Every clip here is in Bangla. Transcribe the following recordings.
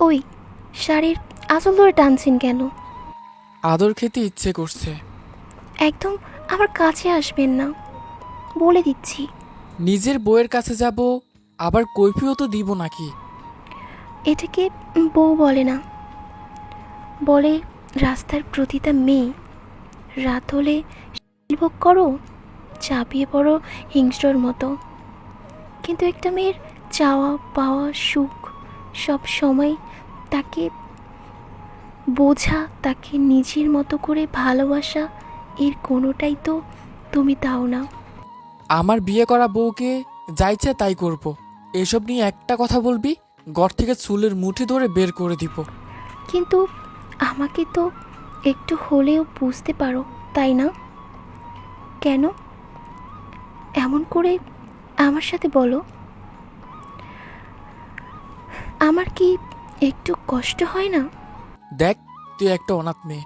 ওই শাড়ির আঁচল ধরে টানছেন কেন? আদর খেতে ইচ্ছে করছে। একদম আমার কাছে আসবেন না। বলে দিচ্ছি। নিজের বউয়ের কাছে যাব আবার কৈফিও তো দিব নাকি? এটাকে বউ বলে না। বলে রাস্তার প্রতিটা মেয়ে রাত হলে ভোগ করো চাপিয়ে পড়ো হিংস্রর মতো। কিন্তু একটা মেয়ের চাওয়া পাওয়া সুখ সব সময় তাকে বোঝা তাকে নিজের মতো করে ভালোবাসা এর কোনোটাই তো তুমি তাও না। আমার বিয়ে করা বউকে যাইছে তাই করব। এসব নিয়ে একটা কথা বলবি ঘর থেকে চুলের মুঠি ধরে বের করে দিব। কিন্তু আমাকে তো একটু হলেও বুঝতে পারো তাই না? কেন? এমন করে আমার সাথে বলো। আমার কি একটু কষ্ট হয় না? দেখ তুই একটা অনাথ মেয়ে।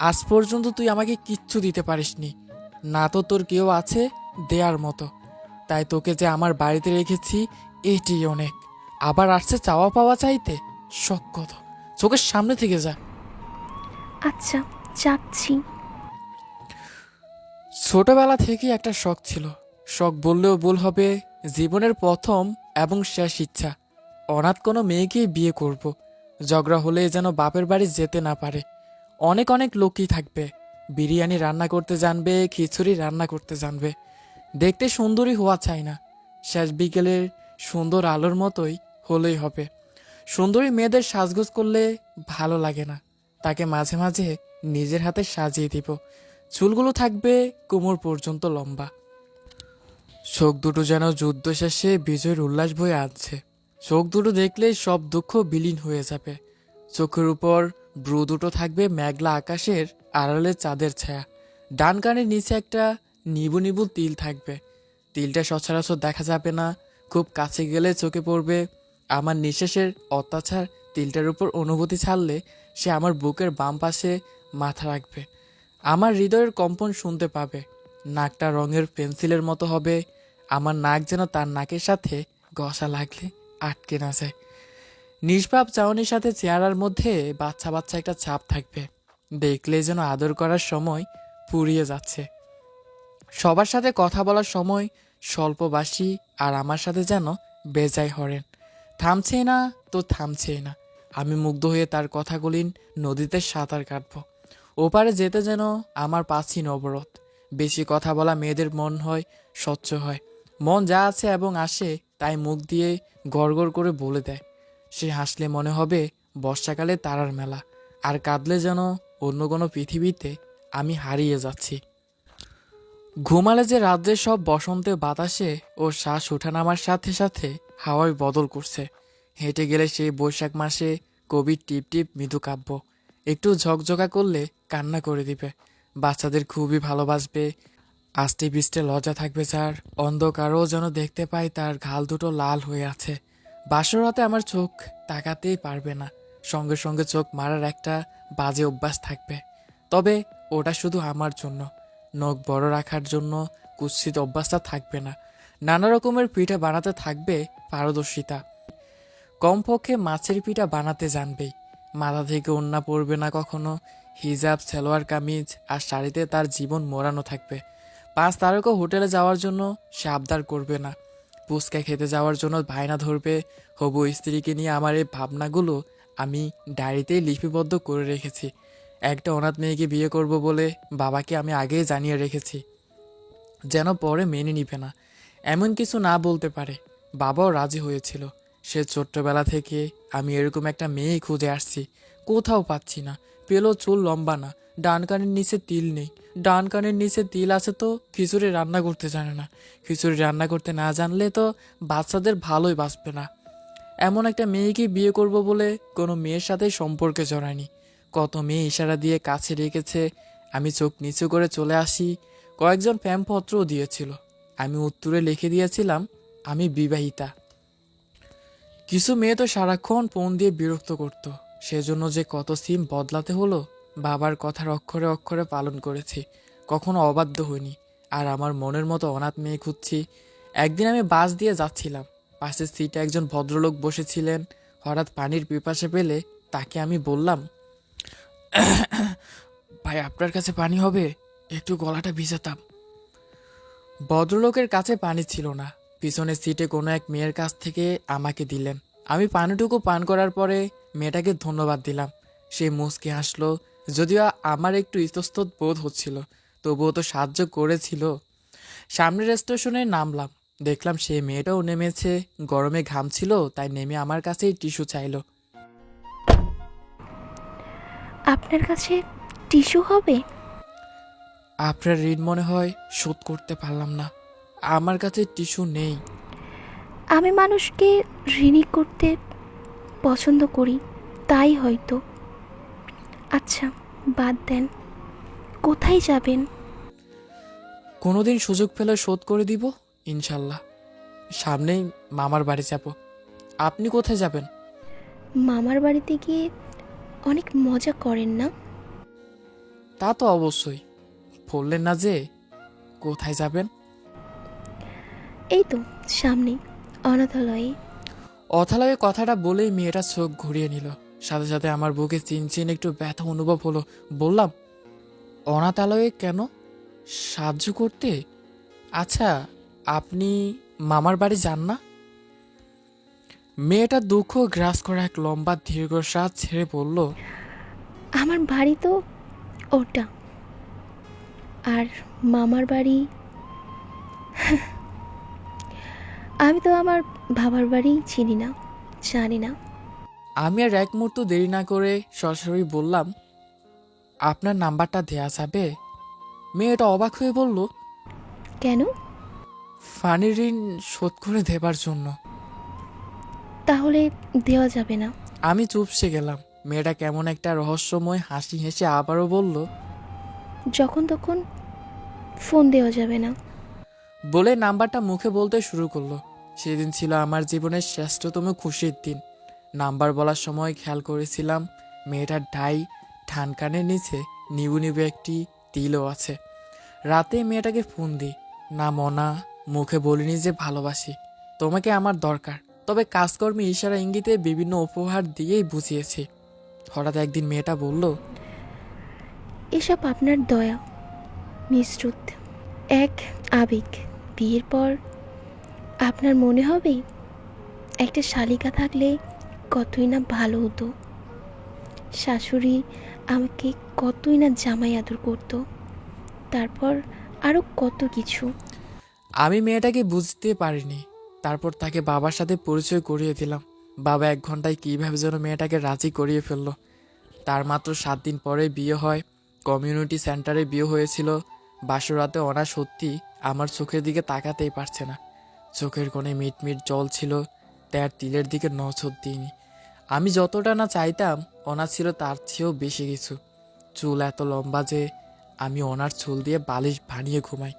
আজ পর্যন্ত তুই আমাকে কিচ্ছু দিতে পারিসনি। না তো তোর কেউ আছে দেয়ার মতো। তাই তোকে যে আমার বাড়িতে রেখেছি এটি অনেক। আবার আসছে চাওয়া পাওয়া চাইতে? শখ কত। চোখের সামনে থেকে যা। আচ্ছা যাচ্ছি। ছোটবেলা থেকে একটা শখ ছিল। শখ বললেও ভুল হবে। জীবনের প্রথম এবং শেষ ইচ্ছা। অনাথ কোনো মেয়েকেই বিয়ে করব। ঝগড়া হলে যেন বাপের বাড়ি যেতে না পারে। অনেক অনেক লোকই থাকবে। বিরিয়ানি রান্না করতে জানবে, খিচুড়ি রান্না করতে জানবে। দেখতে সুন্দরী হওয়া চাই না। শেষ বিকেলের সুন্দর আলোর মতোই হলেই হবে। সুন্দরী মেয়েদের সাজগোজ করলে ভালো লাগে না। তাকে মাঝে মাঝে নিজের হাতে সাজিয়ে দিব। চুলগুলো থাকবে কোমর পর্যন্ত লম্বা। শোক দুটো যেন যুদ্ধ শেষে বিজয়ের উল্লাস বয়ে আনছে। চোখ দুটো দেখলে সব দুঃখ বিলীন হয়ে যাবে। চোখের উপর ব্রু দুটো থাকবে মেঘলা আকাশের আড়ালে চাঁদের ছায়া। ডান কানের নিচে একটা নিবু নিবু তিল থাকবে। তিলটা সচরাচর দেখা যাবে না, খুব কাছে গেলে চোখে পড়বে। আমার নিঃশ্বাসের অত্যাচার তিলটার উপর অনুভূতি ছাড়লে সে আমার বুকের বাম পাশে মাথা রাখবে। আমার হৃদয়ের কম্পন শুনতে পাবে। নাকটা রঙের পেন্সিলের মতো হবে। আমার নাক যেন তার নাকের সাথে ঘষা লাগলে। আটকে না যায়। নিষ্পাপ চাউনির সাথে চেহারার মধ্যে বাচ্চা বাচ্চা একটা ছাপ থাকবে। দেখলে যেন আদর করার সময় পুড়িয়ে যাচ্ছে। সবার সাথে কথা বলার সময় স্বল্পবাসী আর আমার সাথে যেন বেজায় হরেন। থামছেই না তো থামছেই না। আমি মুগ্ধ হয়ে তার কথাগুলি নদীতে সাঁতার কাটবো। ওপারে যেতে যেন আমার পাচ্ছি অবরোধ বেশি কথা বলা মেয়েদের মন হয়, স্বচ্ছ হয়। মন যা আছে এবং আসে তাই মুখ দিয়ে গড়গড় করে বলে দেয়। সে হাসলে মনে হবে, বর্ষাকালে তারার মেলা, আর কাঁদলে যেন অন্য কোনো পৃথিবীতে আমি হারিয়ে যাচ্ছি। ঘুমালে যে রাজ্যের সব বসন্তে বাতাসে ও শ্বাস ওঠানামার সাথে সাথে হাওয়ায় বদল করছে। হেঁটে গেলে সেই বৈশাখ মাসে কবির টিপ টিপ মৃদু কাব্য। একটু ঝকঝকা করলে কান্না করে দিবে। বাচ্চাদের খুবই ভালোবাসবে আস্তে পিষ্টে লজ্জা থাকবে যার অন্ধকারও যেন দেখতে পাই তার ঘাল দুটো লাল হয়ে আছে। বাসর রাতে আমার চোখ তাকাতেই পারবে না। সঙ্গে সঙ্গে চোখ মারার একটা বাজে অভ্যাস থাকবে। তবে ওটা শুধু আমার জন্য। নখ বড় রাখার জন্য কুৎসিত অভ্যাসটা থাকবে না। নানা রকমের পিঠা বানাতে থাকবে পারদর্শিতা। কমপক্ষে মাছের পিঠা বানাতে জানবেই। মাথা থেকে ওন্না পড়বে না কখনো। হিজাব, সালোয়ার, কামিজ আর শাড়িতে তার জীবন মোড়ানো থাকবে। পাঁচ তারকা হোটেলে যাওয়ার জন্য সে আবদার করবে না। ফুচকা খেতে যাওয়ার জন্য ভাইনা ধরবে। হবু স্ত্রীকে নিয়ে আমার এই ভাবনাগুলো আমি ডায়েরিতেই লিপিবদ্ধ করে রেখেছি। একটা অনাথ মেয়েকে বিয়ে করব বলে বাবাকে আমি আগেই জানিয়ে রেখেছি। যেন পরে মেনে নিবে না। এমন কিছু না বলতে পারে। বাবাও রাজি হয়েছিল। সে ছোট্টবেলা থেকে আমি এরকম একটা মেয়ে খুঁজে আসছি। কোথাও পাচ্ছি না। পেল চুল লম্বা না। ডান কানের নিচে তিল নেই। ডান কানের নিচে তিল আছে তো, খিচুড়ি রান্না করতে জানে না। খিচুড়ি রান্না করতে না জানলে তো বাচ্চাদের ভালোই বাঁচবে না। এমন একটা মেয়েকে বিয়ে করব বলে কোনো মেয়ের সাথে সম্পর্কে জড়ায়নি। কত মেয়ে ইশারা দিয়ে কাছে রেখেছে, আমি চোখ নিচু করে চলে আসি, কয়েকজন প্যামপত্রও দিয়েছিল। আমি উত্তরে লিখে দিয়েছিলাম, আমি বিবাহিতা। কিছু মেয়ে তো সারাক্ষণ ফোন দিয়ে বিরক্ত করত। সেজন্য যে কত সিম বদলাতে হলো বাবার কথার অক্ষরে অক্ষরে পালন করেছি। কখনো অবাধ্য হইনি। আর আমার মনের মতো অনাথ মেয়ে খুঁজছি। একদিন আমি বাস দিয়ে যাচ্ছিলাম। পাশের সিটে একজন ভদ্রলোক বসেছিলেন। হঠাৎ পানির পিপাসা পেলে তাকে আমি বললাম, ভাই, আপনার কাছে পানি হবে? একটু গলাটা ভিজাতাম। ভদ্রলোকের কাছে পানি ছিল না। পিছনের সিটে কোনো এক মেয়ের কাছ থেকে আমাকে দিলেন। আমি পানিটুকু পান করার পরে মেয়েটাকে ধন্যবাদ দিলাম। সে মুচকে হাসলো। যদিও আমার একটু ইতস্তত বোধ হচ্ছিল তবুও তো সাহায্য করেছিল। সামনের স্টেশনে নামলাম। দেখলাম সে মেয়েটাও নেমেছে। গরমে ঘামছিল তাই নেমে আমার কাছেই টিস্যু চাইলো। আপনার কাছে টিস্যু হবে? আপনার ঋণ মনে হয় শোধ করতে পারলাম না। আমার কাছে টিস্যু নেই। আমি মানুষকে ঋণী করতে পছন্দ করি তাই হয়তো। আচ্ছা বাদ দেন। কোথায় যাবেন? কোনোদিন সুযোগ পেলে শোধ করে দিব ইনশাল্লাহ। সামনেই মামার বাড়ি যাব। আপনি কোথায় যাবেন? মামার বাড়িতে গিয়ে অনেক মজা করেন না? তা তো অবশ্যই। বললেন না যে কোথায় যাবেন? এই তো সামনে অনাথালয়ে। অথালয়ে কথাটা বলেই মেয়েটা চোখ ঘুরিয়ে নিল। সাথে সাথে আমার বুকে চিনচিন একটু ব্যথা অনুভব হলো। বললাম অনাথালয়ে কেন? সাহায্য করতে? আচ্ছা আপনি মামার বাড়ি যান না? মেয়েটা দুঃখ গ্রাস করা এক লম্বা দীর্ঘশ্বাস ছেড়ে বলল, আমার বাড়ি তো ওটা। আর মামার বাড়ি? আমি তো আমার বাবার বাড়ি চিনি না, জানি না। আমি আর এক মুহূর্ত দেরি না করে সরাসরি বললাম আপনার নাম্বারটা দেয়া যাবে? মেয়েটা অবাক হয়ে বলল কেন? ফানির ঋণ শোধ করে দেবার জন্য। তাহলে দেওয়া যাবে না। আমি চুপসে গেলাম। মেয়েটা কেমন একটা রহস্যময় হাসি হেসে আবারও বলল যখন তখন ফোন দেওয়া যাবে না। বলে নাম্বারটা মুখে বলতে শুরু করল। সেদিন ছিল আমার জীবনের শ্রেষ্ঠতম খুশির দিন। নাম্বার বলার সময় খেয়াল করেছিলাম, মেয়েটার ডাই ঠান কানের নিচে নিবু নিবু একটি তিলও আছে। রাতে মেয়েটাকে ফোন দিই, না মনা, মুখে বলিনি যে ভালোবাসি, তোমাকে আমার দরকার। তবে কাজকর্মে ইশারা ইঙ্গিতে বিভিন্ন উপহার দিয়েই বুঝিয়েছি। হঠাৎ একদিন মেয়েটা বলল, এসব আপনার দয়া, মিশ্রুত। এক আবেগ, বিয়ের পর আপনার মনে হবে, একটা শালিকা থাকলে কতই না ভালো হতো। শাশুড়ি আমাকে কতই না জামাই আদর করতো। তারপর আরও কত কিছু। আমি মেয়েটাকে বুঝতে পারিনি। তারপর তাকে বাবার সাথে পরিচয় করিয়ে দিলাম। বাবা এক ঘন্টায় কীভাবে যেন মেয়েটাকে রাজি করিয়ে ফেলল। তার মাত্র সাত দিন পরে বিয়ে হয়। কমিউনিটি সেন্টারে বিয়ে হয়েছিল। বাসরাতে অনা সত্যি আমার চোখের দিকে তাকাতেই পারছে না। চোখের কোণে মিট মিট জল ছিল। তার তিলের দিকে নজর দিইনি। আমি যতটা না চাইতাম অনা ছিল তার চেয়েও বেশি কিছু। চুল এত লম্বা যে আমি ওনার চুল দিয়ে বালিশ বানিয়ে ঘুমাই।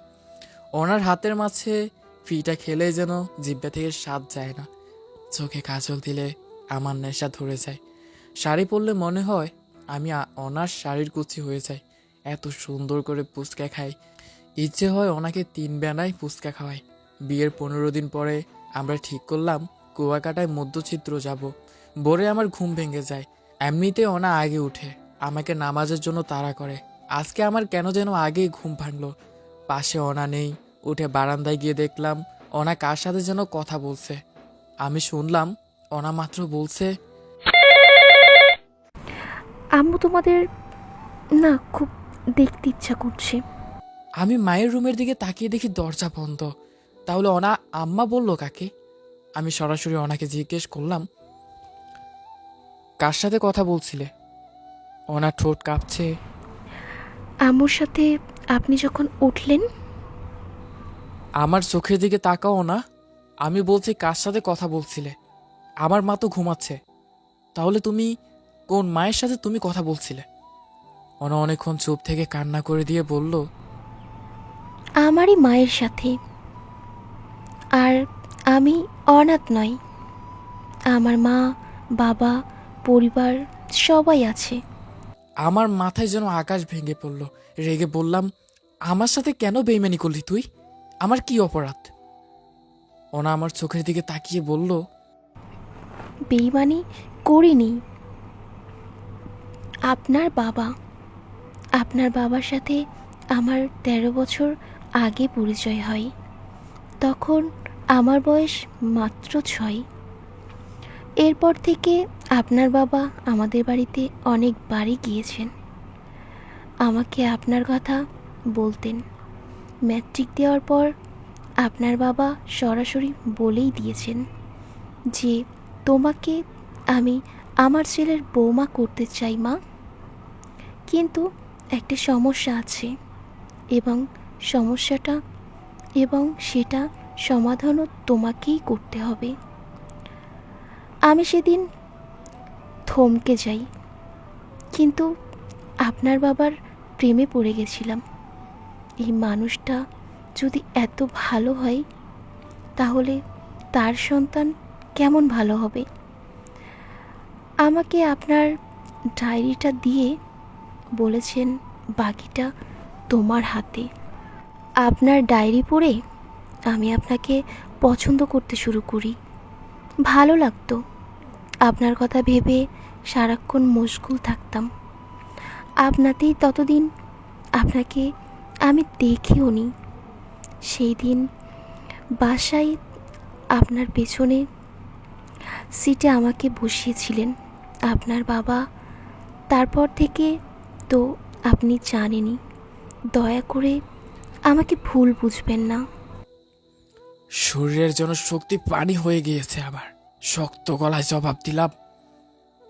ওনার হাতের মাঝে ফিটা খেলে যেন জিব্বা থেকে স্বাদ যায় না। চোখে কাজল দিলে আমার নেশা ধরে যায়। শাড়ি পরলে মনে হয় আমি ওনার শাড়ির কুচি হয়ে যাই। এত সুন্দর করে পুচকা খাই। ইচ্ছে হয় ওনাকে তিন বেলায় পুচকা খাওয়াই। বিয়ের পনেরো দিন পরে আমরা ঠিক করলাম, কুয়াকাটায় মধ্যচিত্র যাব। ভোরে আমার ঘুম ভেঙে যায়। এমনিতে ওনা আগে উঠে। আমাকে নামাজের জন্য তাড়া করে। আজকে আমার কেন যেন আগেই ঘুম ভাঙলো। পাশে অনা নেই। উঠে বারান্দায় গিয়ে দেখলাম ওনা কার সাথে যেন কথা বলছে। আমি শুনলাম অনা মাত্র বলছে আম্মু তোমাদের না খুব দেখতে ইচ্ছা করছে। আমি মায়ের রুমের দিকে তাকিয়ে দেখি দরজা বন্ধ। তাহলে অনা আম্মা বলল কাকে? আমি সরাসরি ওনাকে জিজ্ঞেস করলাম কার সাথে কথা বলছিলে? অনা ঠোঁট কাঁপছে। আম্মুর সাথে আপনি যখন উঠলেন? আমার চোখের দিকে তাকাও না। আমি বলছি কার সাথে কথা বলছিলে? আমার মা তো ঘুমাচ্ছে। তাহলে তুমি কোন মায়ের সাথে তুমি কথা বলছিলে? অনা অনেকক্ষণ চুপ থেকে কান্না করে দিয়ে বলল আমারই মায়ের সাথে। আর আমি অনাথ নই। আমার মা বাবা পরিবার সবাই আছে। আমার মাথায় যেন আকাশ ভেঙে পড়ল। রেগে বললাম আমার সাথে কেন বেইমানি করলি তুই? আমার কি অপরাধ? ওনা আমার চোখের দিকে তাকিয়ে বলল বেইমানি করিনি। আপনার বাবা আপনার বাবার সাথে আমার তেরো বছর আগে পরিচয় হয়। তখন আমার বয়স মাত্র ছয়। এরপর থেকে আপনার বাবা আমাদের বাড়িতে অনেকবারই গিয়েছেন। আমাকে আপনার কথা বলতেন। ম্যাট্রিক দেওয়ার পর আপনার বাবা সরাসরি বলেই দিয়েছেন যে, তোমাকে আমি আমার ছেলের বৌমা করতে চাই, মা। কিন্তু একটা সমস্যা আছে এবং সমস্যাটা এবং সেটা সমাধানও তোমাকেই করতে হবে। আমি সেদিন থমকে যাই। কিন্তু আপনার বাবার প্রেমে পড়ে গেছিলাম। এই মানুষটা যদি এত ভালো হয়, তাহলে তার সন্তান কেমন ভালো হবে? আমাকে আপনার ডায়েরিটা দিয়ে বলেছেন বাকিটা তোমার হাতে। আপনার ডায়েরি পড়ে আমি আপনাকে পছন্দ করতে শুরু করি। ভালো লাগতো। আপনার কথা ভেবে সারাক্ষণ মশগুল থাকতাম। আপনাতেই ততদিন আপনাকে আমি দেখিও নি। সেই দিন বাসায় আপনার পেছনে সিটে আমাকে বসিয়েছিলেন। আপনার বাবা তারপর থেকে তো আপনি জানেনই। দয়া করে আমাকে ভুল বুঝবেন না। শরীরের জন্য শক্তি পানি হয়ে গিয়েছে আবার। শক্ত গলায় জবাব দিলাম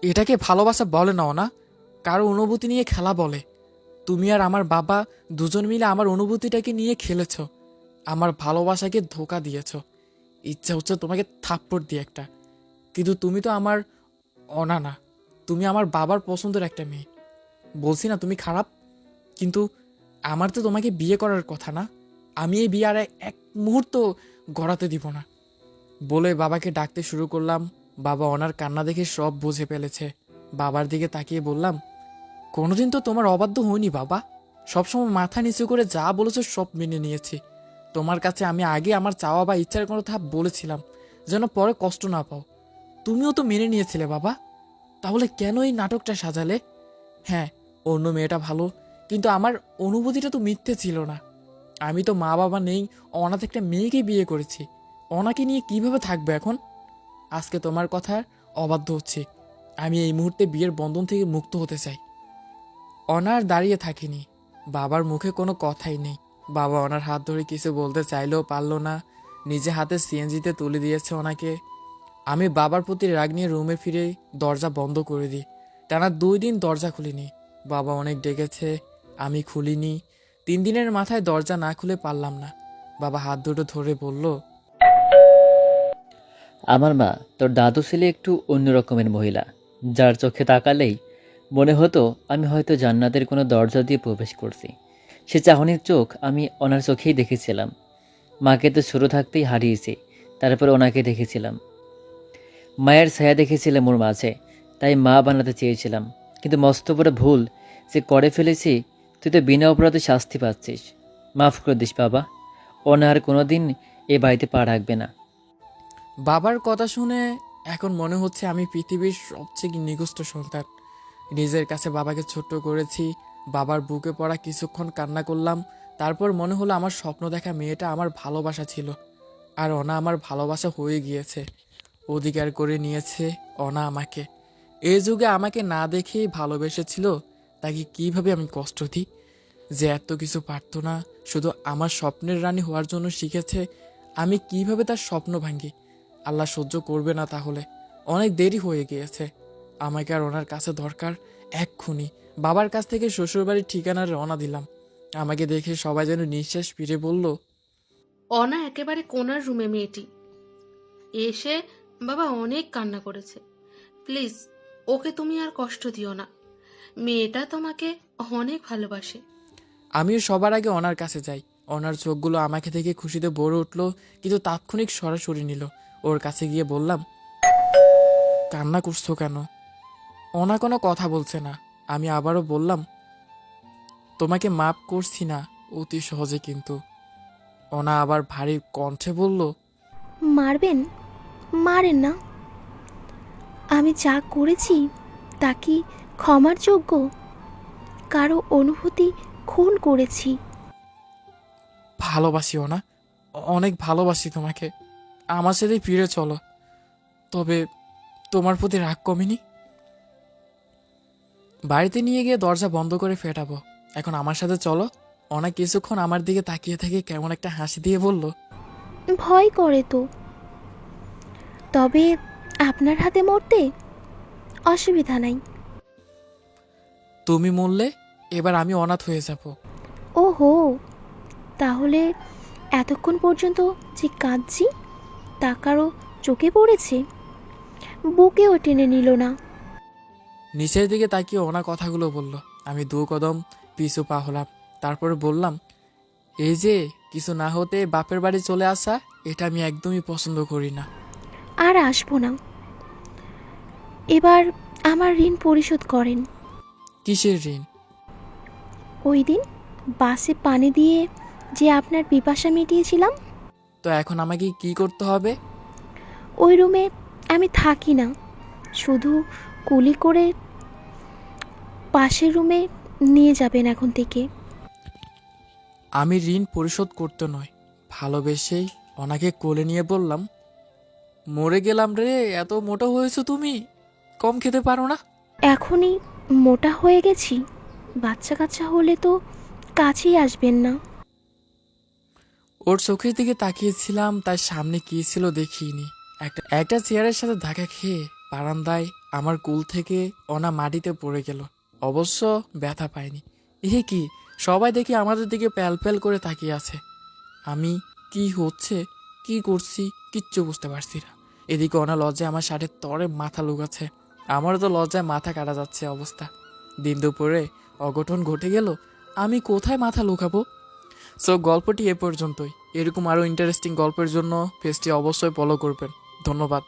এটাকে ভালোবাসা বলে না না, কারও অনুভূতি নিয়ে খেলা বলে। তুমি আর আমার বাবা দুজন মিলে আমার অনুভূতিটাকে নিয়ে খেলেছ, আমার ভালোবাসাকে ধোকা দিয়েছ। ইচ্ছা হচ্ছে তোমাকে থাপ্পড় দিয়ে একটা, কিন্তু তুমি তো আমার অনা না তুমি আমার বাবার পছন্দের একটা মেয়ে। বলছি না তুমি খারাপ, কিন্তু আমার তো তোমাকে বিয়ে করার কথা না, আমি এই বিয়ে আর এক মুহূর্ত গড়াতে দিব না। বলে বাবাকে ডাকতে শুরু করলাম বাবা ওনার কান্না দেখে সব বুঝে ফেলেছে। বাবার দিকে তাকিয়ে বললাম, কোনোদিন তো তোমার অবাধ্য হয়নি বাবা। সবসময় মাথা নিচু করে যা বলেছ সব মেনে নিয়েছি। তোমার কাছে আমি আগে আমার চাওয়া বা ইচ্ছার কথা বলেছিলাম, যেন পরে কষ্ট না পাও। তুমিও তো মেনে নিয়েছিলে বাবা। তাহলে কেন এই নাটকটা সাজালে? হ্যাঁ অন্য মেয়েটা ভালো, কিন্তু আমার অনুভূতিটা তো মিথ্যে ছিল না। আমি তো মা বাবা নেই, অনাথ একটা মেয়েকে বিয়ে করেছি। অনাকে নিয়ে কীভাবে থাকবে এখন? আজকে তোমার কথা অবাধ্য হচ্ছে। আমি এই মুহূর্তে বিয়ের বন্ধন থেকে মুক্ত হতে চাই। অনার দাঁড়িয়ে থাকিনি। বাবার মুখে কোনো কথাই নেই। বাবা ওনার হাত ধরে কিছু বলতে চাইলেও পারল না। নিজে হাতে সিএনজিতে তুলে দিয়েছে ওনাকে। আমি বাবার প্রতি রাগ নিয়ে রুমে ফিরে দরজা বন্ধ করে দিই। টানা দুই দিন দরজা খুলিনি। বাবা অনেক ডেকেছে, আমি খুলিনি। তিন দিনের মাথায় দরজা না খুলে পারলাম না। বাবা হাত দুটো ধরে বলল আমার মা, তোর দাদু ছেলে একটু অন্য রকমের মহিলা। যার চোখে তাকালেই মনে হতো আমি হয়তো জান্নাতের কোনো দরজা দিয়ে প্রবেশ করছি। সে চাহনির চোখ আমি ওনার চোখেই দেখেছিলাম। মাকে তো ছোটো থাকতেই হারিয়েছি, তারপর ওনাকে দেখেছিলাম। মায়ের ছায়া দেখেছিলাম ওর মাঝে, তাই মা বানাতে চেয়েছিলাম। কিন্তু মস্ত বড় ভুল যে করে ফেলেছি, তুই তো বিনা অপরাধে শাস্তি পাচ্ছিস। মাফ করে দিস বাবা ওনার কোনো দিন এ বাড়িতে পা রাখবে না। বাবার কথা শুনে এখন মনে হচ্ছে আমি পৃথিবীর সবচেয়ে নিগুষ্ট সন্তান। নিজের কাছে বাবাকে ছোট্ট করেছি, বাবার বুকে পড়া কিছুক্ষণ কান্না করলাম, তারপর মনে হলো আমার স্বপ্ন দেখা মেয়েটা আমার ভালোবাসা ছিল। আর অনা আমার ভালোবাসা হয়ে গিয়েছে, অধিকার করে নিয়েছে অনা আমাকে। এই যুগে আমাকে না দেখেই ভালোবেসেছিল, তাকে কীভাবে আমি কষ্ট দিই? যে এত কিছু পারতো না, শুধু আমার স্বপ্নের রানী হওয়ার জন্য শিখেছে, আমি কীভাবে তার স্বপ্ন ভাঙি আল্লাহ সহ্য করবে না তাহলে। অনেক দেরি হয়ে গিয়েছে। আমাকে আর ওনার কাছে দরকার এক্ষুনি। বাবার কাছ থেকে শ্বশুরবাড়ির ঠিকানা রওনা দিলাম। আমাকে দেখে সবাই যেন নিঃশ্বাস ফিরে বলল অনা একেবারে কোনার রুমে মেয়েটি। এসে বাবা অনেক কান্না করেছে। প্লিজ ওকে তুমি আর কষ্ট দিও না। মেয়েটা তোমাকে অনেক ভালোবাসে। আমিও সবার আগে ওনার কাছে যাই। ওনার চোখগুলো আমাকে দেখে খুশিতে ভরে উঠল কিন্তু তাৎক্ষণিক সরাসরি নিল। ওর কাছে গিয়ে বললাম কান্না করছ কেন? ওনা কোনো কথা বলছে না। আমি আবারও বললাম তোমাকে মাপ করছি না অতি সহজে কিন্তু। ওনা আবার ভারী কণ্ঠে বলল মারবেন? মারেন না। আমি যা করেছি তা কি ক্ষমার যোগ্য? কারও অনুভূতি খুন করেছি। ভালোবাসি ওনা অনেক ভালোবাসি তোমাকে। আমার সাথে ফিরে চলো। তবে তোমার প্রতি রাগ কমেনি? বাড়িতে নিয়ে গিয়ে দরজা বন্ধ করে ফেটাবো। এখন আমার সাথে চলো। অনেক কিছুক্ষণ আমার দিকে তাকিয়ে থেকে কেমন একটা হাসি দিয়ে বলল ভয় করে তো। তবে আপনার হাতে মরতে অসুবিধা নাই। তুমি মরলে এবার আমি অনাথ হয়ে যাব। ওহো তাহলে এতক্ষণ পর্যন্ত যে কাঁদছি? তা কারও চোখে পড়েছে। বুকেও টেনে নিল না। নিচের দিকে তাকিয়ে ওনা কথাগুলো বলল। আমি দু কদম পিছু পা হলাম। তারপরে বললাম এই যে কিছু না হতে বাপের বাড়ি চলে আসা এটা আমি একদমই পছন্দ করি না। আর আসব না। এবার আমার ঋণ পরিশোধ করেন। কিসের ঋণ? ওই দিন বাসে পানি দিয়ে যে আপনার পিপাসা মিটিয়েছিলাম তো এখন আমাকে কি করতে হবে? ওই রুমে আমি থাকি না। শুধু কুলি করে পাশের রুমে নিয়ে যাবেন এখন থেকে। আমি ঋণ পরিশোধ করতে নয় ভালোবেসেই ওনাকে কোলে নিয়ে বললাম মরে গেলাম রে এত মোটা হয়েছো তুমি কম খেতে পারো না? এখনই মোটা হয়ে গেছি বাচ্চা কাচ্চা হলে তো কাছেই আসবেন না। ওর চোখের দিকে তাকিয়েছিলাম তার সামনে কি ছিল দেখিনি একটা একটা চেয়ারের সাথে ধাক্কা খেয়ে বারান্দায় আমার কুল থেকে অনা মাটিতে পড়ে গেল। অবশ্য ব্যথা পায়নি এ কি, সবাই দেখি আমাদের দিকে প্যাল প্যাল করে তাকিয়ে আছে। আমি, কি হচ্ছে, কি করছি, কিচ্ছু বুঝতে পারছি না। এদিকে অনা লজ্জায় আমার শার্টের তরে মাথা লুকাচ্ছে। আমারও তো লজ্জায় মাথা কাটা যাচ্ছে অবস্থা। দিন দুপুরে অঘটন ঘটে গেল, আমি কোথায় মাথা লুকাবো? সো গল্পটি এ পর্যন্তই। এরকম আরও ইন্টারেস্টিং গল্পের জন্য পেজটি অবশ্যই ফলো করবেন। ধন্যবাদ।